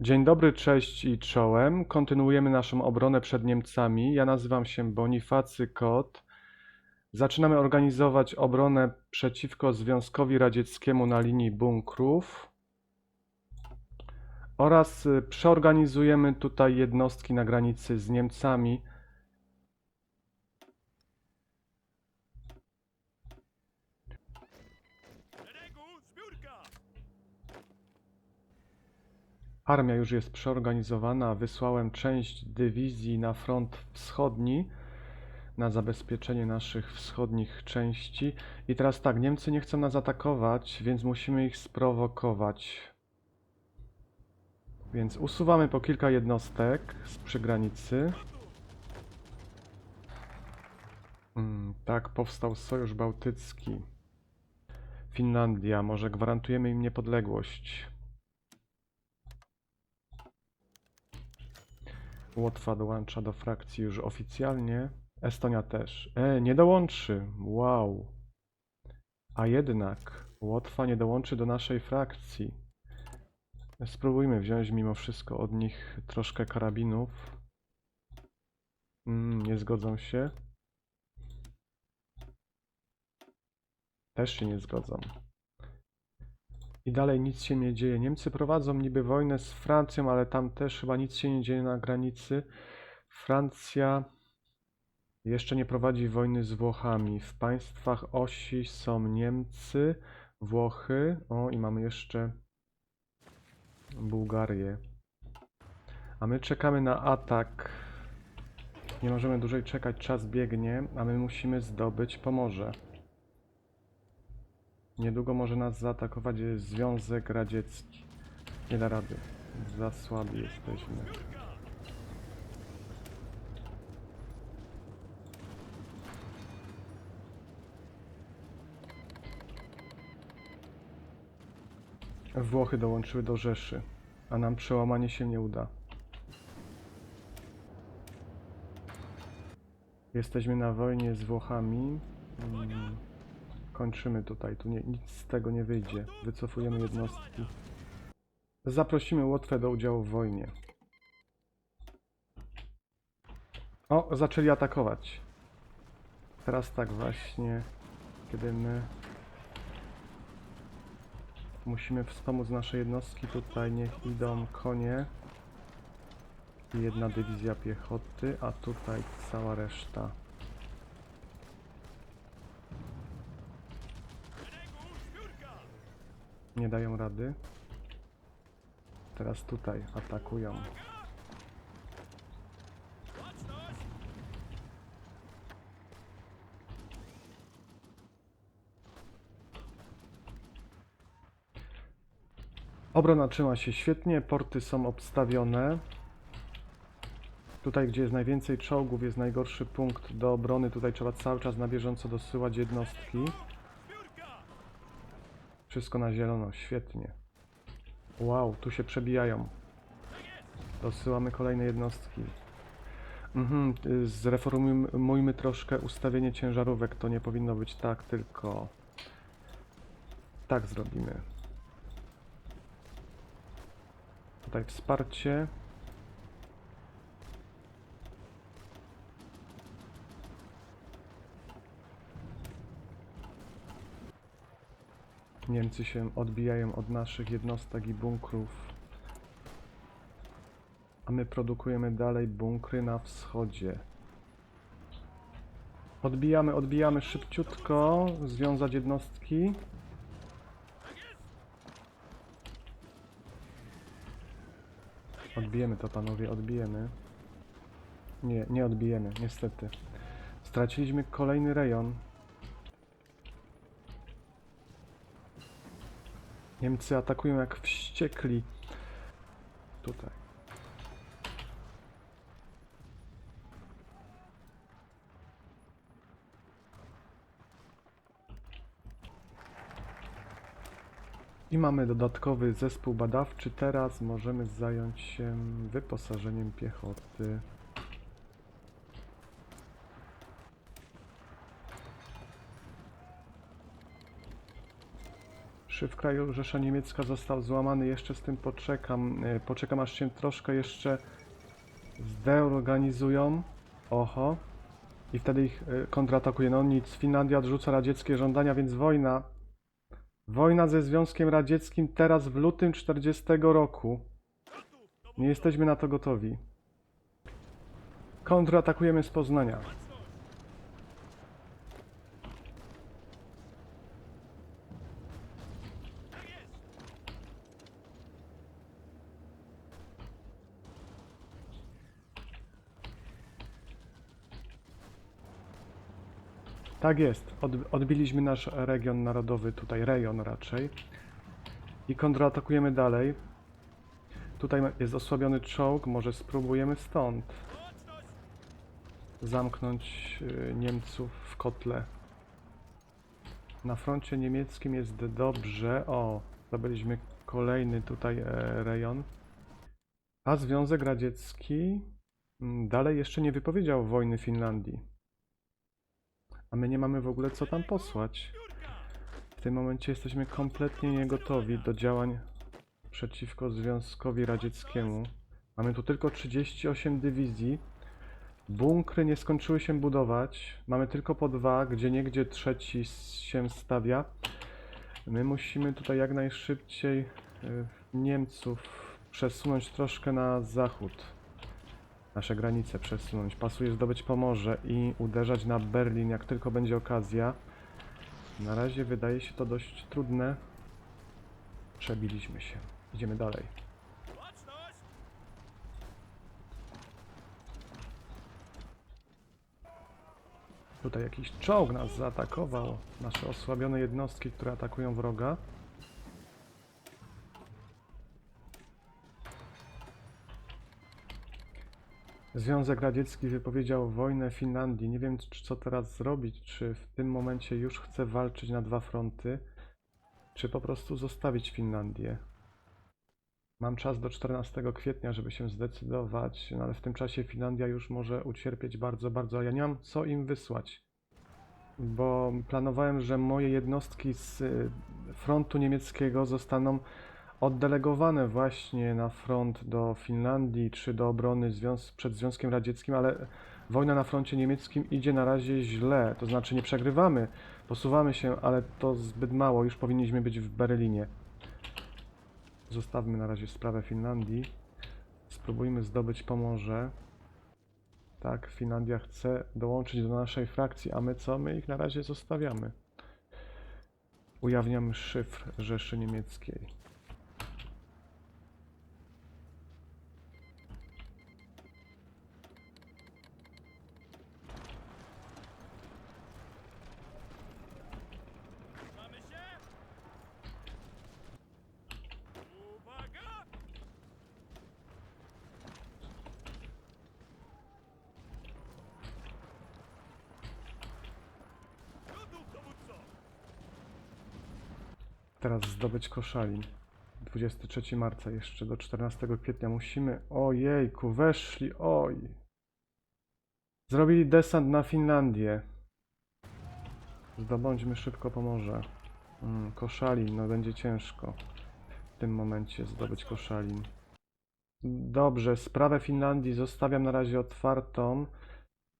Dzień dobry, cześć i czołem. Kontynuujemy naszą obronę przed Niemcami. Ja nazywam się Bonifacy Kot. Zaczynamy organizować obronę przeciwko Związkowi Radzieckiemu na linii bunkrów. Oraz y, przeorganizujemy tutaj jednostki na granicy z Niemcami. Armia już jest przeorganizowana. Wysłałem część dywizji na front wschodni na zabezpieczenie naszych wschodnich części. I teraz tak, Niemcy nie chcą nas atakować, więc musimy ich sprowokować. Więc usuwamy po kilka jednostek z przygranicy. Mm, tak, powstał Sojusz Bałtycki. Finlandia, może gwarantujemy im niepodległość. Łotwa dołącza do frakcji już oficjalnie. Estonia też. E, nie dołączy. Wow. A jednak Łotwa nie dołączy do naszej frakcji. Spróbujmy wziąć mimo wszystko od nich troszkę karabinów. Mm, nie zgodzą się. Też się nie zgodzą. I dalej nic się nie dzieje. Niemcy prowadzą niby wojnę z Francją, ale tam też chyba nic się nie dzieje na granicy. Francja jeszcze nie prowadzi wojny z Włochami. W państwach osi są Niemcy, Włochy. O, i mamy jeszcze Bułgarię. A my czekamy na atak. Nie możemy dłużej czekać, czas biegnie, a my musimy zdobyć Pomorze. Niedługo może nas zaatakować Związek Radziecki. Nie da rady. Za słabi jesteśmy. Włochy dołączyły do Rzeszy, a nam przełamanie się nie uda. Jesteśmy na wojnie z Włochami. Mm, Kończymy tutaj, tu nie, nic z tego nie wyjdzie. Wycofujemy jednostki. Zaprosimy Łotwę do udziału w wojnie. O, zaczęli atakować. Teraz tak właśnie, kiedy my musimy wspomóc nasze jednostki, tutaj niech idą konie i jedna dywizja piechoty, a tutaj cała reszta. Nie dają rady. Teraz tutaj atakują. Obrona trzyma się świetnie, porty są obstawione. Tutaj, gdzie jest najwięcej czołgów, jest najgorszy punkt do obrony. Tutaj trzeba cały czas na bieżąco dosyłać jednostki. Wszystko na zielono, świetnie. Wow, tu się przebijają. Dosyłamy kolejne jednostki. Mhm, y, zreformujmy troszkę ustawienie ciężarówek. To nie powinno być tak, tylko tak zrobimy. Tutaj wsparcie. Niemcy się odbijają od naszych jednostek i bunkrów. A my produkujemy dalej bunkry na wschodzie. Odbijamy, odbijamy szybciutko. Związać jednostki. Odbijemy to, panowie, odbijemy. Nie, nie odbijemy, niestety. Straciliśmy kolejny rejon. Niemcy atakują jak wściekli. Tutaj. I mamy dodatkowy zespół badawczy. Teraz możemy zająć się wyposażeniem piechoty. Szyf kraju Rzesza Niemiecka został złamany. Jeszcze z tym poczekam. Y, Poczekam aż się troszkę jeszcze zdeorganizują. Oho. I wtedy ich y, kontratakuje. No nic, Finlandia odrzuca radzieckie żądania, więc wojna. Wojna ze Związkiem Radzieckim teraz w lutym 40 roku. Nie jesteśmy na to gotowi. Kontratakujemy z Poznania. Tak jest. Od, odbiliśmy nasz region narodowy, tutaj rejon raczej. I kontratakujemy dalej. Tutaj jest osłabiony czołg, może spróbujemy stąd zamknąć y, Niemców w kotle. Na froncie niemieckim jest dobrze. O, zdobyliśmy kolejny tutaj e, rejon. A Związek Radziecki mm, dalej jeszcze nie wypowiedział wojny Finlandii. A my nie mamy w ogóle co tam posłać. W tym momencie jesteśmy kompletnie niegotowi do działań przeciwko Związkowi Radzieckiemu. Mamy tu tylko 38 dywizji. Bunkry nie skończyły się budować. Mamy tylko po dwa, gdzie niegdzie trzeci się stawia. My musimy tutaj jak najszybciej y, Niemców przesunąć troszkę na zachód. Nasze granice przesunąć. Pasuje zdobyć Pomorze i uderzać na Berlin, jak tylko będzie okazja. Na razie wydaje się to dość trudne. Przebiliśmy się. Idziemy dalej. Tutaj jakiś czołg nas zaatakował. Nasze osłabione jednostki, które atakują wroga. Związek Radziecki wypowiedział wojnę Finlandii. Nie wiem, czy- co teraz zrobić. Czy w tym momencie już chce walczyć na dwa fronty, czy po prostu zostawić Finlandię. Mam czas do 14 kwietnia, żeby się zdecydować, no ale w tym czasie Finlandia już może ucierpieć bardzo, bardzo, ja nie mam co im wysłać. Bo planowałem, że moje jednostki z y, frontu niemieckiego zostaną oddelegowane właśnie na front do Finlandii czy do obrony związ przed Związkiem Radzieckim, ale wojna na froncie niemieckim idzie na razie źle. To znaczy nie przegrywamy, posuwamy się, ale to zbyt mało. Już powinniśmy być w Berlinie. Zostawmy na razie sprawę Finlandii. Spróbujmy zdobyć Pomorze. Tak, Finlandia chce dołączyć do naszej frakcji, a my co? My ich na razie zostawiamy. Ujawniam szyfr Rzeszy Niemieckiej. Mamy się? Uwaga! Gotów, dowódco! Teraz zdobyć Koszalin. 23 marca jeszcze do 14 kwietnia musimy. Ojejku, weszli, oj. Zrobili desant na Finlandię. Zdobądźmy szybko Pomorze. Mm, Koszalin, no będzie ciężko w tym momencie zdobyć Koszalin. Dobrze, sprawę Finlandii zostawiam na razie otwartą.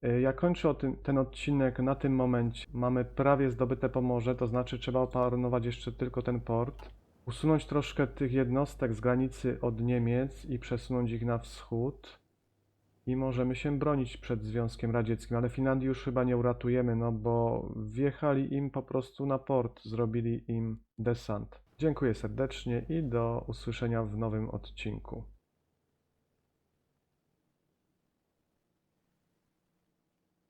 Y, Ja kończę tym, ten odcinek na tym momencie. Mamy prawie zdobyte Pomorze, to znaczy trzeba opanować jeszcze tylko ten port. Usunąć troszkę tych jednostek z granicy od Niemiec i przesunąć ich na wschód. I możemy się bronić przed Związkiem Radzieckim, ale Finlandii już chyba nie uratujemy, no bo wjechali im po prostu na port, zrobili im desant. Dziękuję serdecznie i do usłyszenia w nowym odcinku.